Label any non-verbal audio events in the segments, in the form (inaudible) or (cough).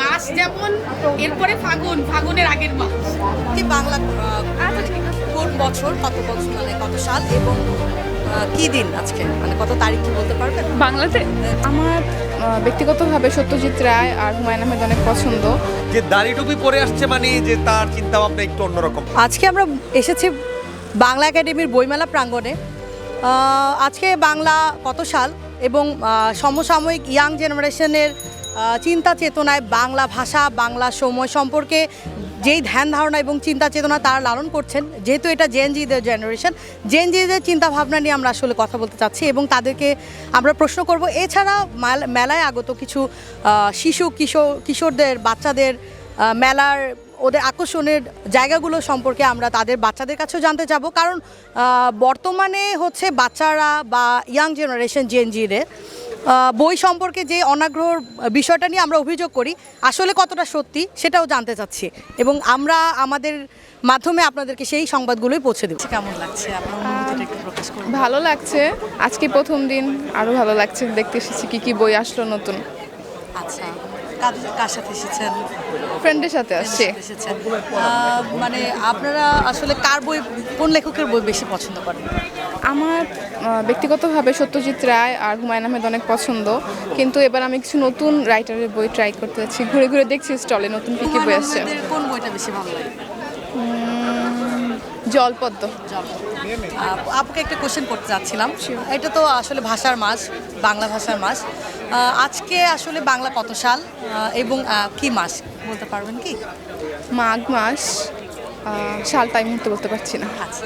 মাস যেমন এরপরে ফাগুন ফাগুনের আগের মাস কি বাংলা কোন বছর কত বছর মানে কত সাল এবং কি দিন আজকে? মানে কত তারিখ কি বলতে পারবেন? বাংলাতে? আমার ব্যক্তিগতভাবে সত্যজিৎ রায় আর হুমায়ুন আহমেদ অনেক পছন্দ। যে দাড়ি টুপি পরে আসছে মানে যে তার চিন্তা ভাবনা একটু অন্যরকম। আজকে আমরা এসেছি বাংলা একাডেমির বইমেলা প্রাঙ্গণে। আজকে বাংলা কত সাল এবং সমসাময়িক ইয়াং জেনারেশনের চিন্তা চেতনায় বাংলা ভাষা, বাংলা সময় সম্পর্কে যেই ধ্যান ধারণা এবং চিন্তা চেতনা তারা লালন করছেন, যেহেতু এটা জেনজিদের জেনারেশন জেনজিদের চিন্তা ভাবনা নিয়ে আমরা আসলে কথা বলতে চাচ্ছি এবং তাদেরকে আমরা প্রশ্ন করব। এছাড়া মেলায় আগত কিছু শিশু কিশোর কিশোরদের, বাচ্চাদের মেলার ওদের আকর্ষণের জায়গাগুলো সম্পর্কে আমরা তাদের বাচ্চাদের কাছেও জানতে যাব কারণ বর্তমানে হচ্ছে বাচ্চারা বা ইয়াং জেনারেশন জেনজিদের বই সম্পর্কে যে অনাগ্রহর বিষয়টা নিয়ে আমরা অভিযোগ করি আসলে কতটা সত্যি সেটাও জানতে চাচ্ছি। এবং আমরা আমাদের মাধ্যমে আপনাদেরকে সেই সংবাদগুলোই পৌঁছে দিচ্ছি কেমন লাগছে? ভালো লাগছে। আজকে প্রথম দিন আরও ভালো লাগছে। দেখতে এসেছি কী কী বই আসলো নতুন। আচ্ছা। কার সাথে এসেছেন? ফ্রেন্ডের সাথে আসছে এসেছেন। মানে আপনারা আসলে কার বই কোন লেখকের বই বেশি পছন্দ করেন? আমার ব্যক্তিগতভাবে সত্যজিৎ রায় আর হুমায়ুন আহমেদ অনেক পছন্দ। কিন্তু এবার আমি কিছু নতুন রাইটারের বই ট্রাই করতে যাচ্ছি। ঘুরে ঘুরে দেখছি স্টলে নতুন কি কি বই আসছে। কোন বইটা বেশি ভালো লাগে? জলপদ্ম। আপ- আপুকে একটা কোশ্চেন করতে চাচ্ছিলাম এটা তো আসলে ভাষার মাস বাংলা ভাষার আহ, আজকে আসলে বাংলা কত সাল? এবং কি মাস বলতে পারবেন কি? মাঘ মাস সালটা এই মুহূর্তে বলতে পারছি না। আচ্ছা।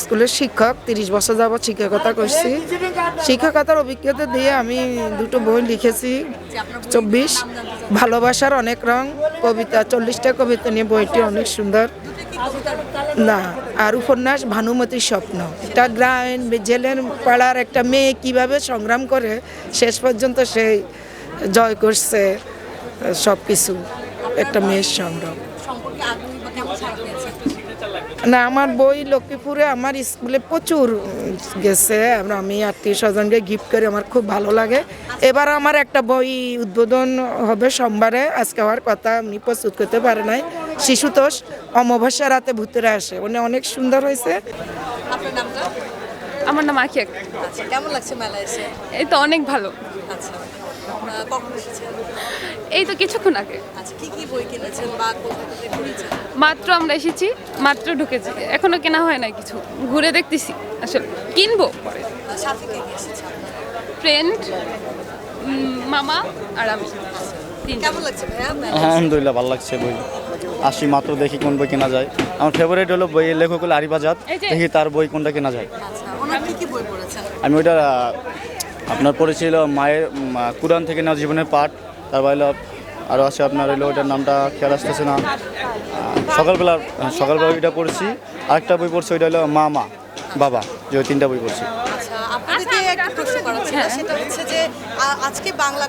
স্কুলের শিক্ষক তিরিশ বছর যাবৎ শিক্ষকতা করছি। শিক্ষকতার অভিজ্ঞতা দিয়ে আমি দুটো বই লিখেছি। চব্বিশ ভালোবাসার অনেক রং কবিতা চল্লিশটা কবিতা নিয়ে বইটি অনেক সুন্দর। না আর উপন্যাস ভানুমতির স্বপ্ন। একটা গ্রাম জেলের পাড়ার একটা মেয়ে কীভাবে সংগ্রাম করে শেষ পর্যন্ত সেই জয় করছে সব কিছু একটা মেয়ের সংগ্রাম? না আমার বই লক্ষ্মীপুরে আমার স্কুলে প্রচুর গেছে। আর আমি আত্মীয় স্বজনকে গিফট করে আমার খুব ভালো লাগে। এবার আমার একটা বই উদ্বোধন হবে সোমবারে। আজকে হওয়ার কথা আমি প্রস্তুত করতে পারে নাই। শিশুতোষ অমাবস্যা রাতে ভূতেরা আসে। মানে অনেক সুন্দর হয়েছে। আপনার নামটা? আমার নাম আখিয়া আচ্ছা কেমন লাগছে মেলা এসে? এই তো অনেক ভালো। আচ্ছা কখন এসেছেন? এই তো কিছুক্ষণ আগে। আচ্ছা কি কি বই কিনেছেন বা কোথা থেকে ঘুরেছেন মাত্র আমরা এসেছি মাত্র ঢুকেছি। এখনও কেনা হয় না কিছু। ঘুরে দেখতেছি আসলে কিনবো পরে। সাথে কে কে এসেছে? ফ্রেন্ড মামা আর আমি। কেমন লাগছে ভাইয়া? আলহামদুলিল্লাহ ভালো লাগছে বই। আসি মাত্র দেখি কোন বই কেনা যায়। আমার ফেভারিট হলো বই লেখক হলো আরিবাজাত দেখি তার বই কোনটা কেনা যায়। আচ্ছা ওনার কি কি বই পড়েছেন? আমি ওইটা আপনার পড়েছিল মায়ের কুরআন থেকে নেওয়া জীবনের পাঠ। তারপর হলো আরও আছে আপনার হলো ওইটার নামটা খেয়াল আসতেছে না। সকালবেলা হ্যাঁ, সকালবেলা ওইটা পড়েছি। আরেকটা বই পড়ছি ওইটা হলো মা মা বাবা যে ওই তিনটা বই পড়ছি। আচ্ছা আপনাদেরকে একটা প্রশ্ন করা ছিল সেটা হচ্ছে যে আজকে বাংলা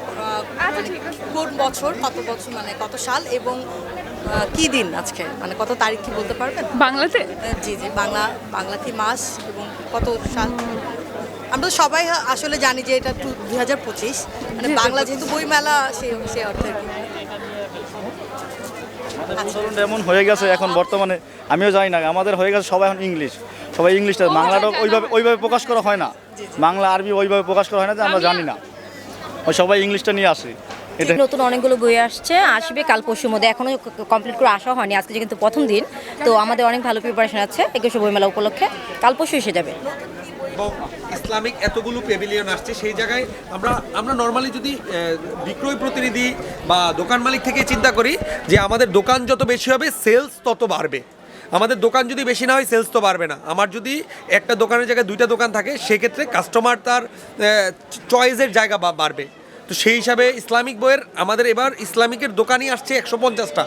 মানে কোন বছর কত বছর মানে কত সাল এবং কি দিন আজকে? মানে কত তারিখ কি বলতে পারবেন? বাংলাতে? জি জি বাংলা বাংলা কি মাস এবং কত সাল? আমরা তো সবাই আসলে জানি যে এটা টু দুই হাজার পঁচিশ। মানে বাংলা যেহেতু বইমেলা সেই সেই অর্থে। আচ্ছা এমন হয়ে গেছে এখন বর্তমানে আমিও জানি না আমাদের হয়ে গেছে সবাই এখন ইংলিশ। সবাই ইংলিশটা বাংলাটা ওইভাবে ওইভাবে প্রকাশ করা হয় না। বাংলা আরবি ওইভাবে প্রকাশ করা হয় না যে আমরা জানি না। ওই সবাই ইংলিশটা নিয়ে আসি। এটা নতুন অনেকগুলো বই আসছে আসবে কাল পরশুর মধ্যে। এখনও কমপ্লিট করে আসা হয়নি আজকে কিন্তু প্রথম দিন তো আমাদের অনেক ভালো প্রিপারেশন আছে একুশে বইমেলা উপলক্ষে। কাল পরশু এসে যাবে। এবং ইসলামিক এতগুলো পেভিলিয়ন আসছে সেই জায়গায় আমরা আমরা নর্মালি যদি বিক্রয় প্রতিনিধি বা দোকান মালিক থেকে চিন্তা করি যে আমাদের দোকান যত বেশি হবে সেলস তত বাড়বে। আমাদের দোকান যদি বেশি না হয় সেলস তো বাড়বে না। আমার যদি একটা দোকানের জায়গায় দুইটা দোকান থাকে সেক্ষেত্রে কাস্টমার তার চয়েসের জায়গা বা- বাড়বে। তো সেই হিসাবে ইসলামিক বইয়ের আমাদের এবার ইসলামিকের দোকানই আসছে একশো পঞ্চাশটা।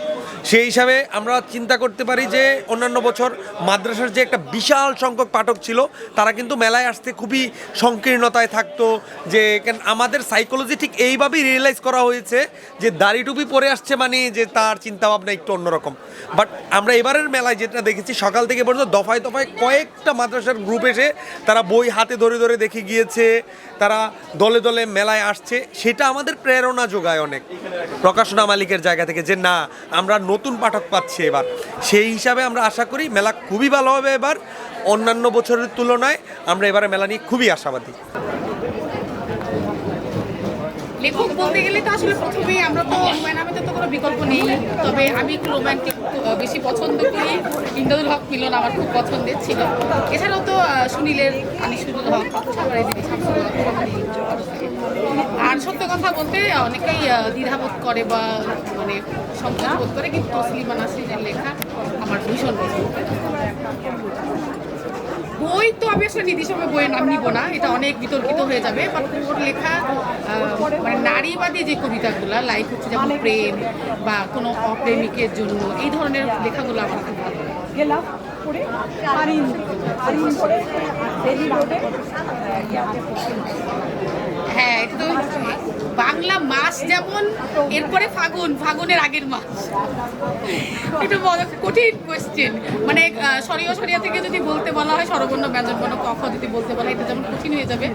সেই হিসাবে আমরা চিন্তা করতে পারি যে অন্যান্য বছর মাদ্রাসার যে একটা বিশাল সংখ্যক পাঠক ছিল, তারা কিন্তু মেলায় আসতে খুবই সংকীর্ণতায় থাকতো যে আমাদের সাইকোলজি ঠিক এইভাবেই রিয়েলাইজ করা হয়েছে যে দাড়ি টুপি পরে আসছে মানে যে তার চিন্তাভাবনা একটু অন্যরকম। বাট আমরা এবারের মেলায় যেটা দেখেছি, সকাল থেকে পর্যন্ত দফায় দফায় কয়েকটা মাদ্রাসার গ্রুপ এসে তারা বই হাতে ধরে ধরে দেখে গিয়েছে, তারা দলে দলে মেলায় আসছে। সেটা আমাদের প্রেরণা যোগায় অনেক। প্রকাশনা মালিকের জায়গা থেকে যে, না, আমরা নতুন পাঠক পাচ্ছি এবার। সেই হিসাবে আমরা আশা করি মেলা খুবই ভালো হবে এবার। অন্যান্য বছরের তুলনায় আমরা এবারে মেলা নিয়ে খুবই আশাবাদী। লেখক বলতে গেলে তো আসলে প্রথমেই আমরা তো হুমায়ুন আহমেদের তো কোনো বিকল্প নেই। তবে আমি একটু রোমান্টিক বেশি পছন্দ করি। ইন্দাদুল হক মিলন আমার খুব পছন্দের ছিল। এছাড়াও তো সুনীলের আনিসুল হক আর সত্য কথা বলতে, অনেকেই দ্বিধাবোধ করে বা মানে সংকোচ বোধ করে, কিন্তু তসলিমা নাসরিনের লেখা আমার ভীষণ পছন্দ বই তো আমি আসলে নির্দিষ্টভাবে বইয়ের নাম নিব না, এটা অনেক বিতর্কিত হয়ে যাবে বাট লেখা মানে নারীবাদী যে কবিতাগুলো লাইক হচ্ছে যেমন প্রেম বা কোনো অপ্রেমিকের জন্য, এই ধরনের লেখাগুলো আমার খুব ভালো লাগে। হ্যাঁ এটা তো বাংলা মাস যেমন এরপরে ফাগুন ফাগুনের আগের মাস এটা বড় কঠিন কোয়েশ্চেন মানে সরিয়া সরিয়া থেকে যদি বলতে বলা হয় সরবর্ণ ব্যঞ্জন বর্ণ কখ যদি বলতে বলা হয় এটা যেমন কঠিন হয়ে যাবে।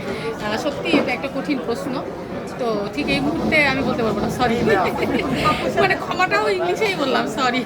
সত্যি এটা একটা কঠিন প্রশ্ন। তো ঠিক এই মুহূর্তে আমি বলতে পারব না সরি (laughs) মানে ক্ষমাটাও ইংলিশেই বললাম সরি